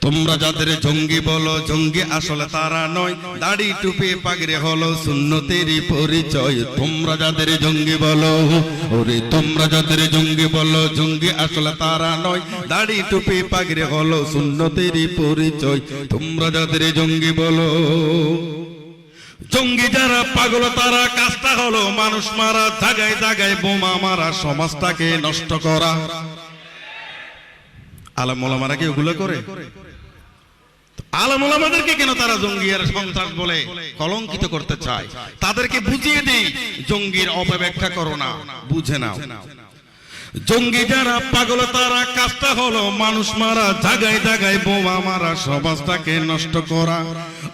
তোমরা যাদের জঙ্গি বলো, জঙ্গি আসলে তারা নয়। দাড়ি টুপি পাগড়ি হলো সুন্নতেরই পরিচয়। তোমরা যাদের জঙ্গি বলো, ওরে তোমরা যাদের জঙ্গি বলো, জঙ্গি আসলে তারা নয়। দাড়ি টুপি পাগড়ি হলো সুন্নতেরই পরিচয়। তোমরা যাদের জঙ্গি বলো, জঙ্গি যারা পাগল, তারা কাজটা হলো মানুষ মারা, জাগায় জাগায় বোমা মারা, সমাজটাকে নষ্ট করা। আলামোলামারা কি ওগুলো করে? আলামোলামাদেরকে কেন তারা জঙ্গি আর সন্ত্রাস বলে কলঙ্কিত করতে চায়? তাদেরকে বুঝিয়ে দিই, জঙ্গির অপব্যাখ্যা করো না, বুঝে নাও। জঙ্গি যারা পাগল, তারা কাজটা হলো মানুষ মারা, জাগায় জাগায় বোমা মারা, সমাজটাকে নষ্ট করা।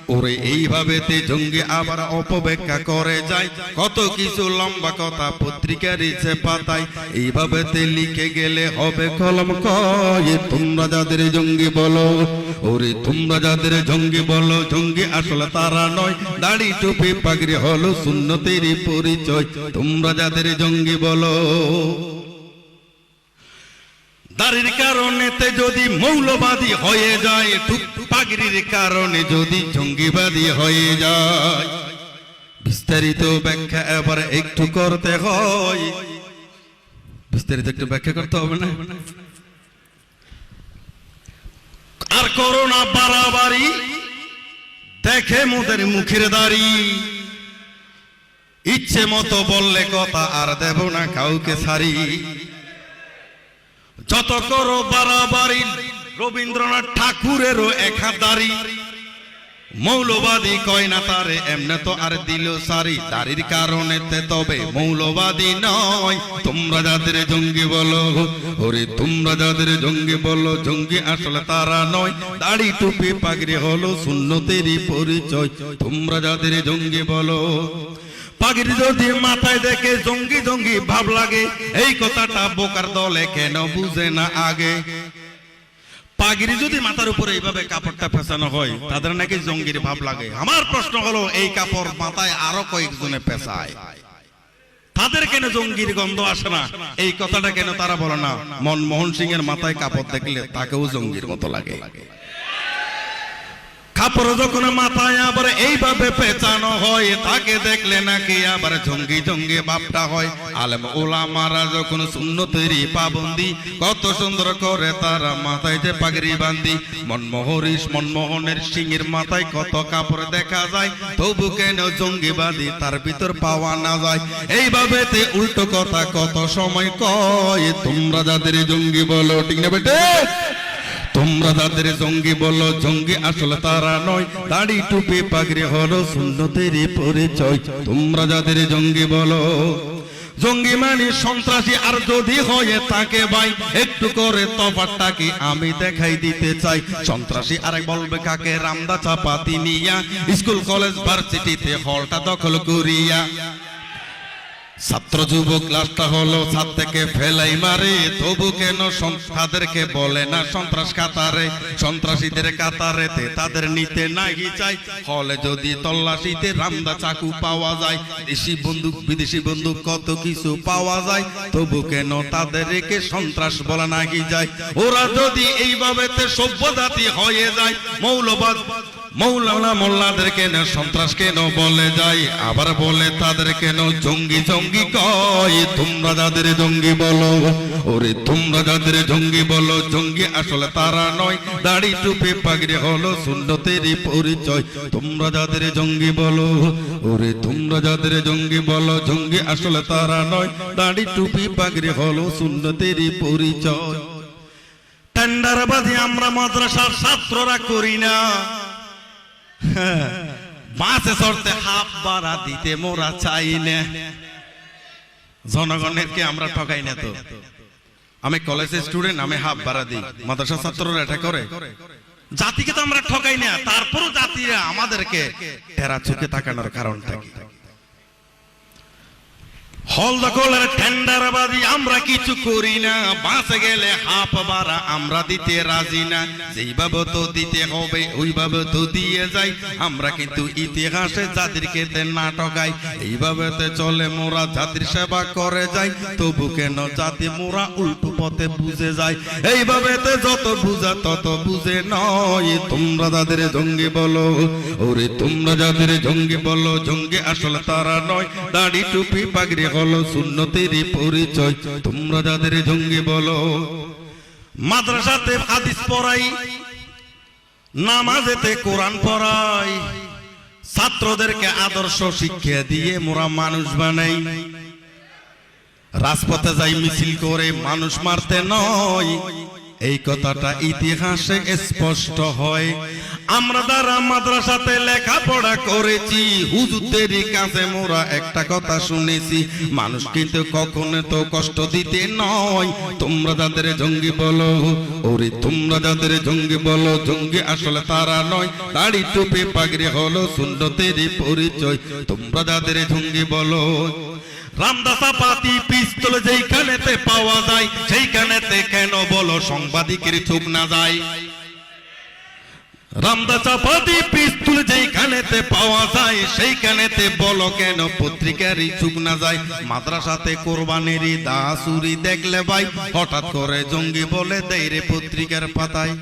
ওরে, এইভাবে তে জঙ্গি আবার অপব্যাখ্যা করে যায়। কত কিছু লম্বা কথা পত্রিকার ইচ্ছে পাতায়। এইভাবে তে লিখে গেলে হবে কলম কয়। তোমরা যাদের জঙ্গি বলো, ওরে, তোমরা যাদের জঙ্গি বলো, জঙ্গি আসলে তারা নয়। দাড়ি টুপি পাগড়ি হলো শূন্যতেরই পরিচয়। তোমরা যাদের জঙ্গি বলো দাড়ির কারণেতে যদি মৌলবাদী হয়ে যায় পাগড়ির কারণে যদি জঙ্গিবাদী হয়ে যায়। বিস্তারিত ব্যাখ্যা এবার একটু করতে হয়। বিস্তারিত একটু ব্যাখ্যা করতে হবে না? আর করোনা বাড়াবাড়ি। দেখে মোদের মুখের দাড়ি। ইচ্ছে মতো বললে কথা আর দেব না কাউকে সারি। যত করো বাড়াবাড়ি, রবীন্দ্রনাথ ঠাকুরেরও একাদারি মৌলবাদী কয় না তারে, এমনে তো আর দিল সারি। দাড়ির কারণে তবে মৌলবাদী নয়। তোমরা যাদের জঙ্গি বলো, ওরে তোমরা যাদের জঙ্গি বলো, জঙ্গি আসলে তারা নয়। দাড়ি টুপি পাগড়ি হলো শূন্যতেরই পরিচয়। তোমরা যাদের জঙ্গি বলো পাগড়ি যদি মাথায় দেখে জঙ্গি জঙ্গি ভাব লাগে, এই কথাটা বোকার দলে কেন বুঝে না আগে? পাগড়ি যদি মাথার উপরে এইভাবে কাপড়টা পেঁচানো হয়, তাদের নাকি জঙ্গির ভাব লাগে। আমার প্রশ্ন হলো, এই কাপড় মাথায় আরও কয়েকজনে পেঁচায় তাদের কেন জঙ্গির গন্ধ আসে না? এই কথাটা কেন তারা বলে না? মনমোহন সিং এর মাথায় কাপড় দেখলে তাকেও জঙ্গির মতো লাগে। কাপড় যখন মাথায় আবার এইভাবে পেঁচানো হয়, তাকে দেখলে নাকি আবার জঙ্গি জঙ্গি বাপটা হয়। আলেম ওলামারা যখন শূন্য তৈরি পাবন্দি, কত সুন্দর করে তারা মাথায় যে পাগড়ি বান্দি মনমোহরিস, মনমোহনের সিংহের মাথায় কত কাপড় দেখা যায়। তবু কেন জঙ্গিবাদী তার ভিতর পাওয়া না যায়। এইভাবে তে উল্টো কথা কত সময় কয়, তোমরা যাদের জঙ্গি বলো, ঠিক না বেটে? তোমরা তাদের জঙ্গি বলো, জঙ্গি আসলে তারা নয়। দাড়ি টুপি পাগড়ি হলো সুন্নতের পরিচয়। তোমরা যাদের জঙ্গি বলো, জঙ্গি মানে সন্ত্রাসী, আর যদি হয়ে তাকে ভাই, একটু করে তফাতটা কি আমি দেখাই দিতে চাই। সন্ত্রাসী আরেক বলবে কাকে? রামদা চাপাতি নিয়া, স্কুল, কলেজ, ভার্সিটিতে হলটা দখল করিয়া। ছাত্র যুবক লাশটা হলো ছাদ থেকে ফেলাই মারে, তবু কেন তাদেরকে বলে না সন্ত্রাস কাতারে? সন্ত্রাসীদের কাতারেতে তাদের নিতে নাহি চাই। হলে যদি তল্লাশিতে রামদা চাকু পাওয়া যায়, দেশি বন্দুক, বিদেশি বন্দুক কত কিছু পাওয়া যায়। তবু কেন তাদেরকে সন্ত্রাস বলা নাহি যায়? ওরা যদি এইভাবে সভ্য হয়ে যায়, মৌলবাদ মৌলানা মোল্লাদের কেন সন্ত্রাস কেন বলে যায়? আবার বলে তাদের কেন জঙ্গি জঙ্গি কয়? তোমরা যাদের জঙ্গি বলো, ওরে তোমরা যাদের জঙ্গি বলো, জঙ্গি আসলে তারা নয়। দাড়ি টুপি পাগড়ি হলো সুন্নতেরই পরিচয়। তোমরা যাদের জঙ্গি বলো, ওরে তোমরা যাদের জঙ্গি বলো, জঙ্গি আসলে তারা নয়। দাড়ি টুপি পাগড়ি হলো সুন্নতেরই পরিচয়। টেন্ডারবাজি আমরা মাদ্রাসার ছাত্ররা করি না। বাসে চড়তে হাফ বাড়া দিতে মোরা চাই না। জনগণের কে আমরা ঠকাই না তো। আমি কলেজের স্টুডেন্ট আমি হাফ বাড়া দিই। মাদ্রাসা ছাত্ররা এটা করে। জাতিকে তো আমরা ঠকাই না, তারপরও জাতিরা আমাদেরকে টেরা চোখে তাকানোর কারণটা কি? হল দখলের টেন্ডারবাজি আমরা কিছু করি না। বাঁচে গেলে হাফ বাড়া আমরা দিতে রাজি না। যেইভাবে তো দিতে হবে ওইভাবে তো দিয়ে যাই আমরা কিন্তু ইতিহাসে জাতিরকে নাটক গাই এইভাবে চলে মোরা জাতির সেবা করে যাই। তবু কেন জাতি মোরা উল্টো পথে বুঝে যায়? এইভাবে যত বুঝা তত বুঝে নয়। তোমরা যাদের জঙ্গি বলো, ওরে তোমরা যাদের জঙ্গি বলো, জঙ্গি আসলে তারা নয়। দাড়ি টুপি পাগড়ি সুন্নতের পরিচয়। তোমরা যাদের জঙ্গি বলো, মাদ্রাসাতে হাদিস পড়াই, নামাজেতে কোরআন পড়াই, ছাত্রদেরকে আদর্শ শিক্ষা দিয়ে মোরা মানুষ বানাই। রাজপথে যাই মিছিল করে মানুষ মারতে নয় এই কথাটা ইতিহাসে স্পষ্ট হয়। আমরা যারা মাদ্রাসাতে লেখাপড়া করেছি হুজুরদের কাছে মোরা একটা কথা শুনেছি, মানুষ কিন্তু কখনো তো কষ্ট দিতে নয়। তোমরা যাদের জঙ্গি বলো, ওরে তোমরা যাদের জঙ্গি বলো, জঙ্গি আসলে তারা নয়। দাড়ি টুপি পাগড়ি হলো সুন্নতের পরিচয়। তোমরা যাদের জঙ্গি বলো রামদাসা পাতি পিস্তল যেইখানেতে পাওয়া যায়, সেইখানেতে কেন বলো সাংবাদিকের চোখ না যায়? রামদাসা পাতি পিস্তল যেইখানেতে পাওয়া যায়, সেইখানেতে বলো কেন পত্রিকারই চুপ না যায়? মাদ্রাসাতে কোরবানির দাসুরি দেখলে ভাই, হঠাৎ করে জঙ্গি বলে দেয় রে পত্রিকার পাতায়।